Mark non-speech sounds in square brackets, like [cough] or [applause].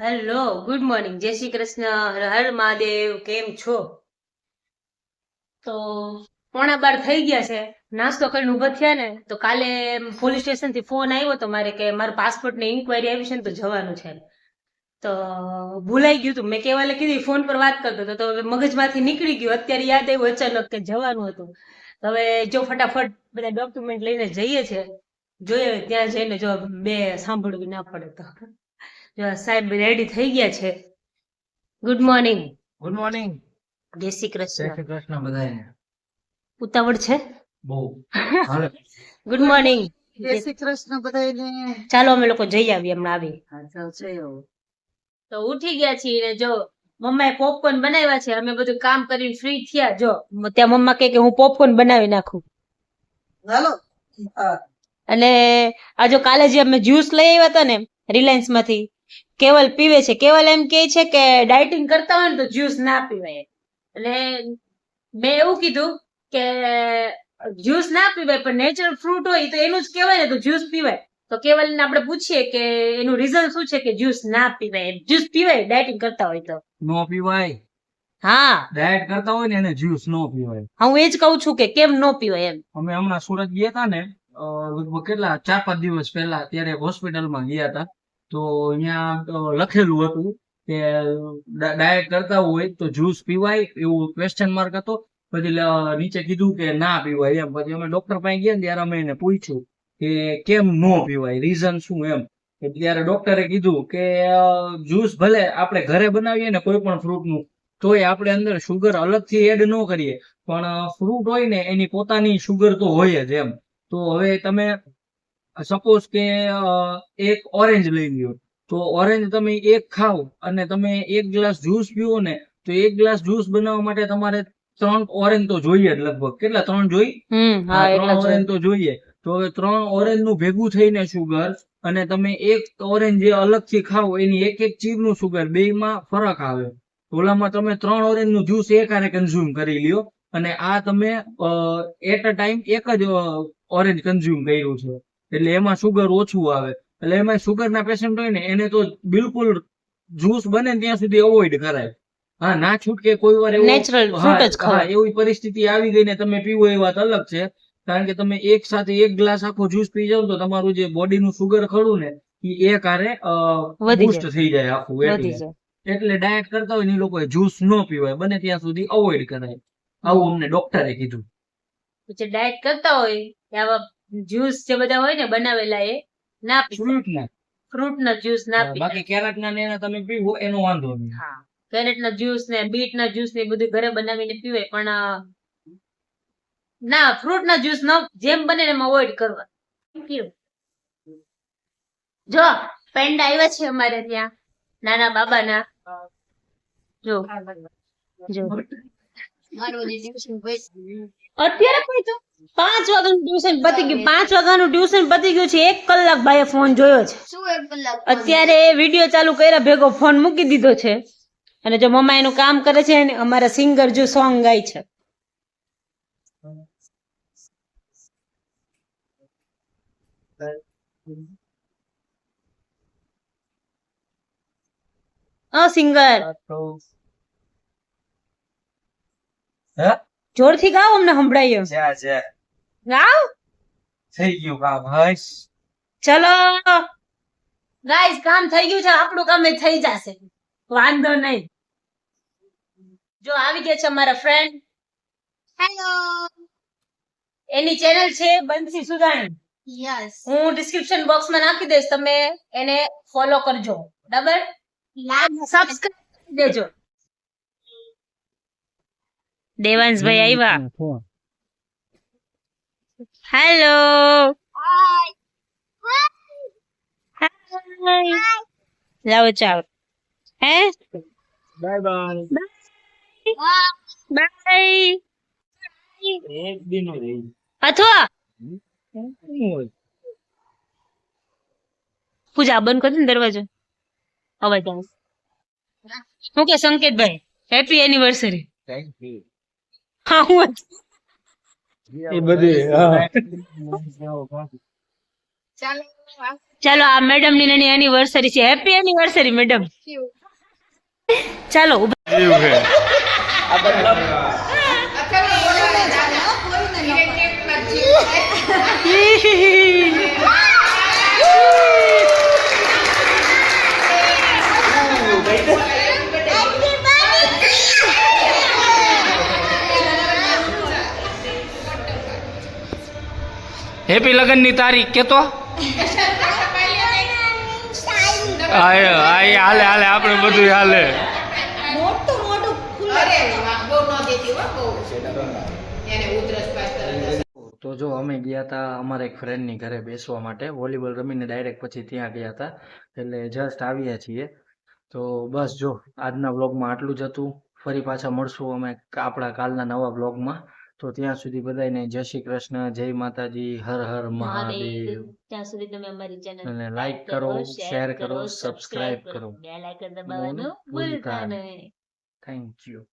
Hello good morning જય શ્રી કૃષ્ણ. હર મહાદેવ, કેમ છો? તો પોણા બાર થઈ ગયા છે. નાસ્તો કરીને ઊભા થયા ને, તો કાલે પોલીસ સ્ટેશનથી ફોન આવ્યો તો મારે કે મારો પાસપોર્ટની ઇન્કવાયરી આવી છે ને તો જવાનું છે. તો ભૂલાઈ ગયું હતું મેં કેવાલે કીધું ફોન પર વાત કરતો હતો. તો હવે મગજમાંથી નીકળી ગયું. અત્યારે યાદ આવ્યું અચાનક કે જવાનું હતું. હવે જો ફટાફટ બધા ડોક્યુમેન્ટ લઈને જઈએ છે. જોઈએ, ત્યાં જઈને જો બે સાંભળવી ના પડે તો. સાહેબ રેડી થઈ ગયા છે. ગુડ મોર્નિંગ ગુડ મોર્નિંગ જય શ્રી જય શ્રી કૃષ્ણ બધાને ઉતાવળ છે? બહુ. ગુડ મોર્નિંગ [laughs] જય શ્રી કૃષ્ણ બધાને ચાલો અમે લોકો જઈ આવીએ હમણાં આવી. તો ઉઠી ગયા છીએ ને જો મમ્માએ પોપકોર્ન બનાવ્યા છે. અમે બધું કામ કરીને ફ્રી થયા. જો ત્યાં મમ્મા કહે કે હું પોપકોર્ન બનાવી નાખું. હાલો. અને આ જો કાલે જે અમે જ્યુસ લઈ આવ્યા હતા ને રિલાયન્સમાંથી કેવલ પીવે છે કેવલ એમ કે છે કે ડાયટિંગ કરતા હોય ને તો જ્યુસ ના પીવાય એટલે મેં એવું કીધું કે જ્યુસ ના પીવાય પણ નેચરલ ફ્રૂટ હોય તો એનું જ કહેવાય ને તો જ્યુસ પીવાય. તો કેવલને આપણે પૂછીએ કે એનું રીઝન શું છે કે જ્યુસ ના પીવાય? જ્યુસ પીવાય ડાયટિંગ કરતા હોય તો? નો પીવાય. હા. ડાયટ કરતા હોય ને એને જ્યુસ નો પીવાય. હું એ જ કહું છું કે કેમ નો પીવાય એમ. અમે હમણાં સુરત ગયા હતા ને લગભગ કેટલા ચાર પાંચ દિવસ પહેલા ત્યારે હોસ્પિટલમાં ગયા હતા તો અહીંયા લખેલું હતું કે ડાયટ કરતા હોય તો જ્યુસ પીવાય એવું ક્વેશ્ચન માર્ક હતો. પછી નીચે કીધું કે ના પીવાય એમ. પછી અમે ડોક્ટર પાસે ગયા ત્યારે અમે એને પૂછ્યું કે કેમ ન પીવાય રીઝન શું એમ. ત્યારે ડોક્ટરે કીધું કે જ્યુસ ભલે આપણે ઘરે બનાવીએ ને કોઈ પણ ફ્રૂટનું તોય આપણે અંદર શુગર અલગથી એડ ન કરીએ. પણ ફ્રૂટ હોય ને એની પોતાની શુગર તો હોય જ એમ. તો હવે તમે સપોઝ કે એક ઓરેન્જ લઈ લ્યો. તો ઓરેન્જ તમે એક ખાઓ અને તમે એક ગ્લાસ જ્યુસ પીવો ને તો એક ગ્લાસ જ્યુસ બનાવવા માટે તમારે ત્રણ ઓરેન્જ તો જોઈએ જ લગભગ. કેટલા? ત્રણ જોઈ? ત્રણ ઓરેન્જ તો જોઈએ. તો હવે ત્રણ ઓરેન્જનું ભેગું થઈને શુગર અને તમે એક ઓરેન્જ જે અલગથી ખાઓ એની એક એક ચીરનું શુગર બે માં ફરક આવે. ઓલામાં તમે ત્રણ ઓરેન્જનું જ્યુસ એકારે કન્ઝ્યુમ કરી લ્યો અને આ તમે એટ અ ટાઈમ એક જ ઓરેન્જ કન્ઝ્યુમ કર્યું છે. એટલે એમાં સુગર ઓછું આવે. એટલે એમાં સુગર ના પેશન્ટ હોય ને એને તો બિલકુલ જ્યુસ બને ત્યાં સુધી અવોઇડ કરાય. હા ના છૂટકે કોઈ વાર નેચરલ હા, ફ્રૂટ જ હા ખાવ એવી પરિસ્થિતિ આવી ગઈ ને તમે પીવો એ વાત અલગ છે. કારણ કે તમે એક સાથે એક ગ્લાસ આખો જ્યુસ પી જાવ તો તમારું જે બોડીનું સુગર ખરું ને એ કારે બુસ્ટ થઈ જાય આખું એટલે એટલે ડાયટ કરતા હોય ને એ લોકોએ જ્યુસ ન પીવાય બને ત્યાં સુધી અવોઇડ કરાય. આવું અમને ડોક્ટરે કીધું. પછી ડાયટ કરતા હોય આવા જ્યુસ જે બધા હોય ને બનાવેલા એ ના ફ્રૂટ ના. ફ્રૂટ ના જ્યુસ ના બાકી કેરેટ ના ને તમે પીવો એનો વાંધો નહીં. હા. કેરેટ ના જ્યુસ ને બીટ ના જ્યુસ ને બધું ઘરે બનાવીને પીવાય પણ ના ફ્રૂટ ના જ્યુસ ન જેમ બને એમાં અવોઇડ કરવા. જો પેંડા આવ્યા છે અમારે ત્યાં નાના બાબાના. જો. જો. અત્યારે પહોંચ્યો પાંચ વાગ્યાનું ટ્યુશન પતી ગયું. પાંચ વાગ્યાનું ટ્યુશન પતી ગયું છે. એક કલાક ભાઈએ ફોન જોયો છે. અત્યારે વીડિયો ચાલુ કર્યા ભેગો ફોન મૂકી દીધો છે. અને જો મમ્મા એનું કામ કરે છે અને અમારા સિંગર જો સોંગ ગાય છે. સિંગર હે? જોરથી ગાવ અમને સંભળાય એમ. છે. ગાવ? થઈ ગયું કામ હશ ચલો. ગાઈસ કામ થઈ ગયું છે. આપણું કામ થઈ જશે. વાંધો નહીં. જો આવી ગયા છે અમારા ફ્રેન્ડ હેલો એની ચેનલ છે બંસી સુદાણી. યસ હું ડિસ્ક્રિપ્શન બોક્સમાં નાખી દઈશ તમે એને ફોલો કરજો. બરાબર? સબસ્ક્રાઇબ દેજો. દેવાંશભાઈ આવ્યા હેલો હાય લાવો ચાવ હે બાય બાય બાય એક દિન રહી અથવા શું હોય પૂજા બંધ કરી દે ને દરવાજો અવાજ આવે શું કે સંકેતભાઈ હેપી એનિવર્સરી થેન્ક યુ હા હું એ બધી ચાલો આ મેડમની નાની એનિવર્સરી છે. Happy anniversary madam. ચાલો ઉભા- હેપી લગનની તારીખ કેતો? હાલે હાલે આપણે બધું હાલે. તો જો અમે ગયા હતા અમારા એક ફ્રેન્ડની ઘરે બેસવા માટે. વોલીબોલ રમીને ડાયરેક્ટ પછી ત્યાં ગયા હતા એટલે જસ્ટ આવ્યા છીએ. તો બસ જો આજના વ્લોગમાં આટલું જ હતું. ફરી પાછા મળશું અમે આપણા કાલના નવા વ્લોગમાં તો ત્યાં સુધી બધાને જય શ્રી કૃષ્ણ જય માતાજી હર હર મહાદેવ. ત્યાં સુધી તમે અમારી ચેનલ લાઈક કરો શેર કરો સબસ્ક્રાઇબ કરો. બેલ આઇકન દબાવવાનું ભૂલતા. નહીં. Thank you